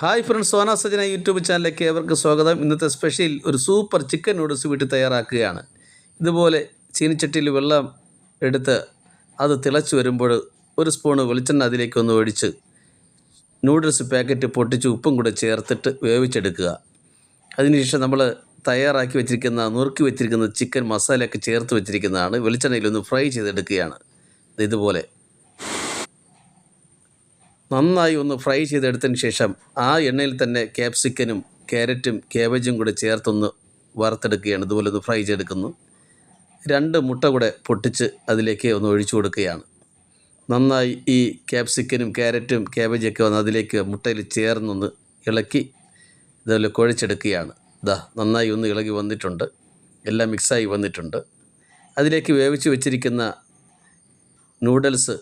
Hi friends Sona Sajana YouTube ചാനലിലേക്ക് ഏവർക്ക് സ്വാഗതം. ഇന്നത്തെ സ്പെഷ്യൽ ഒരു സൂപ്പർ ചിക്കൻ നൂഡിൽസ് വീട്ടിൽ തയ്യാറാക്കുകയാണ്. ഇതുപോലെ ചീനിച്ചട്ടിയിൽ വെള്ളം എടുത്ത് അത് തിളച്ച് വരുമ്പോൾ ഒരു സ്പൂണ് വെളിച്ചെണ്ണ അതിലേക്ക് ഒന്ന് ഒഴിച്ച് നൂഡിൽസ് പാക്കറ്റ് പൊട്ടിച്ച് ഉപ്പും കൂടെ ചേർത്തിട്ട് വേവിച്ചെടുക്കുക. അതിനുശേഷം നമ്മൾ തയ്യാറാക്കി വെച്ചിരിക്കുന്ന നുറുക്കി വെച്ചിരിക്കുന്ന ചിക്കൻ മസാലയൊക്കെ ചേർത്ത് വെച്ചിരിക്കുന്നതാണ്. വെളിച്ചെണ്ണയിലൊന്ന് ഫ്രൈ ചെയ്തെടുക്കുകയാണ്. ഇതുപോലെ. നന്നായി ഒന്ന് ഫ്രൈ ചെയ്തെടുത്തതിന് ശേഷം ആ എണ്ണയിൽ തന്നെ ക്യാപ്സിക്കനും ക്യാരറ്റും കേബേജും കൂടെ ചേർത്തൊന്ന് വറുത്തെടുക്കുകയാണ്. ഇതുപോലെ ഒന്ന് ഫ്രൈ ചെയ്തെടുക്കുന്നു. രണ്ട് മുട്ട കൂടെ പൊട്ടിച്ച് അതിലേക്ക് ഒന്ന് ഒഴിച്ചു കൊടുക്കുകയാണ്. നന്നായി ഈ ക്യാപ്സിക്കനും ക്യാരറ്റും ക്യാബേജൊക്കെ വന്ന് അതിലേക്ക് മുട്ടയിൽ ചേർന്നൊന്ന് ഇളക്കി ഇതുപോലെ കുഴച്ചെടുക്കുകയാണ്. ഇതാ നന്നായി ഒന്ന് ഇളകി വന്നിട്ടുണ്ട്. എല്ലാം മിക്സായി വന്നിട്ടുണ്ട്. അതിലേക്ക് വേവിച്ച് വെച്ചിരിക്കുന്ന നൂഡിൽസ്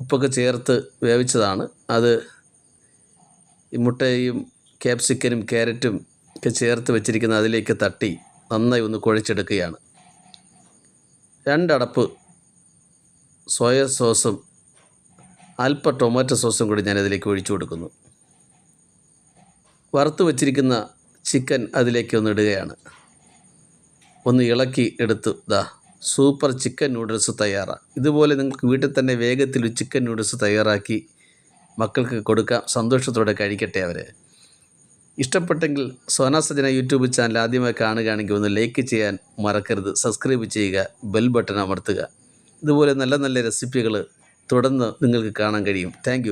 ഉപ്പൊക്കെ ചേർത്ത് വേവിച്ചതാണ്. അത് ഈ മുട്ടയും ക്യാപ്സിക്കനും ക്യാരറ്റും ഒക്കെ ചേർത്ത് വെച്ചിരിക്കുന്ന അതിലേക്ക് തട്ടി നന്നായി ഒന്ന് കുഴച്ചെടുക്കുകയാണ്. രണ്ടടപ്പ് സോയ സോസും അല്പ ടൊമാറ്റോ സോസും കൂടി ഞാൻ അതിലേക്ക് ഒഴിച്ചു കൊടുക്കുന്നു. വറുത്ത് വച്ചിരിക്കുന്ന ചിക്കൻ അതിലേക്ക് ഒന്ന് ഇടുകയാണ്. ഒന്ന് ഇളക്കി എടുത്ത് ദാ സൂപ്പർ ചിക്കൻ നൂഡിൽസ് തയ്യാറാണ് ഇതുപോലെ നിങ്ങൾക്ക് വീട്ടിൽ തന്നെ വേഗത്തിൽ ചിക്കൻ നൂഡിൽസ് തയ്യാറാക്കി മക്കൾക്ക് കൊടുക്കാം. സന്തോഷത്തോടെ കഴിക്കട്ടെ അവർ ഇഷ്ടപ്പെട്ടെങ്കിൽ സോനാ സജന യൂട്യൂബ് ചാനൽ ആദ്യമായി കാണുകയാണെങ്കിൽ ഒന്ന് ലൈക്ക് ചെയ്യാൻ മറക്കരുത്. സബ്സ്ക്രൈബ് ചെയ്യുക ബെൽ ബട്ടൺ അമർത്തുക. ഇതുപോലെ നല്ല നല്ല റെസിപ്പികൾ തുടർന്ന് നിങ്ങൾക്ക് കാണാൻ കഴിയും. താങ്ക്